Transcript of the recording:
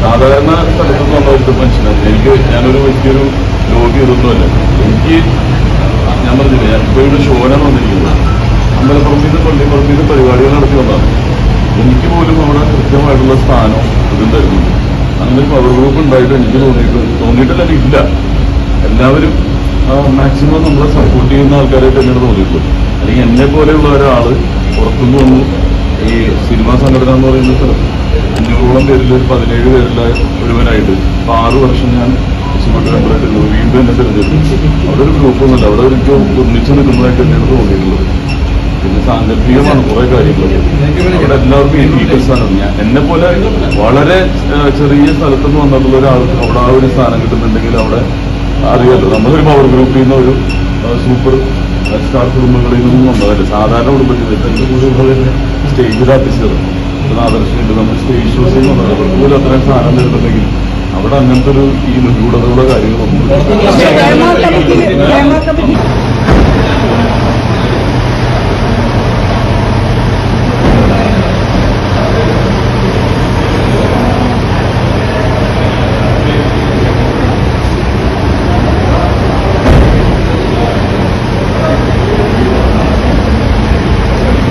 സാധാരണ സ്ഥലത്ത് വന്ന ഒരു മനുഷ്യനാണ് എനിക്ക് ഞാനൊരു വലിയൊരു ലോബി ഇതൊന്നുമല്ല. എനിക്ക് ഞാൻ പറഞ്ഞില്ല ഞാൻ ഇപ്പൊ ഇവിടെ ഷോനാണ് വന്നിരിക്കുന്നത് അമ്പലപ്പുറമ്പിൽ നിന്ന് പള്ളിപ്പുറമ്പിൽ നിന്ന് പരിപാടികൾ നടത്തി വന്നതാണ്. എനിക്ക് പോലും അവിടെ കൃത്യമായിട്ടുള്ള സ്ഥാനം ഇതും തരുന്നുണ്ട് അങ്ങനെ പവർ ഗ്രൂപ്പ് ഉണ്ടായിട്ട് എനിക്ക് തോന്നിയിട്ടുണ്ട് തോന്നിയിട്ടില്ല ഇല്ല. എല്ലാവരും മാക്സിമം നമ്മളെ സപ്പോർട്ട് ചെയ്യുന്ന ആൾക്കാരായിട്ട് തന്നെയാണ് തോന്നിയിട്ടുള്ളൂ അല്ലെങ്കിൽ എന്നെ പോലെയുള്ള ഒരാൾ പുറത്തുനിന്ന് വന്നു ഈ സിനിമാ സംഘടന എന്ന് പറയുന്ന സ്ഥലത്ത് അഞ്ഞൂറോളം പേരിൽ ഒരു പതിനേഴ് പേരിലെ ഒരുവനായിട്ട് ഇപ്പൊ ആറ് വർഷം ഞാൻ എക്സിക്യൂട്ടീവ് മെമ്പറായിട്ട് വീണ്ടും എന്നെ തിരഞ്ഞെടുത്തു. അവിടെ ഒരു ഗ്രൂപ്പൊന്നുമില്ല അവിടെ ഒരു ഒന്നിച്ച് നിൽക്കുന്നതായിട്ട് തന്നെയാണ് തോന്നിയിട്ടുള്ളത്. പിന്നെ സാങ്കല്പികമാണ് കുറെ കാര്യങ്ങൾ അവിടെ എല്ലാവർക്കും ഈക്വൽ ആണ് ഞാൻ എന്നെ പോലെ വളരെ ചെറിയ സ്ഥലത്തുനിന്ന് വന്നിട്ടുള്ള ഒരാൾക്ക് അവിടെ ആ ഒരു സ്ഥാനം കിട്ടുന്നുണ്ടെങ്കിൽ അവിടെ അറിയാലോ. നമ്മളൊരു പവർ ഗ്രൂപ്പിൽ നിന്ന് ഒരു സൂപ്പർ സ്റ്റാർ കുടുംബങ്ങളിൽ നിന്നും വന്നതല്ലേ. സാധാരണ കുടുംബത്തിൽ നിന്ന് കൂടെ ഉള്ളത് സ്റ്റേജിൽ ആർട്ടിസ്റ്റുകൾ ആദർശമുണ്ട്. നമ്മൾ സ്റ്റേജ് ഷോസ് ചെയ്യുന്നുണ്ട് അവർക്ക് പോലും അത്രയും സ്ഥാനം തരുന്നുണ്ടെങ്കിൽ അവിടെ അങ്ങനത്തെ ഒരു ഈ നിഗൂഢതയുള്ള കാര്യങ്ങളൊന്നും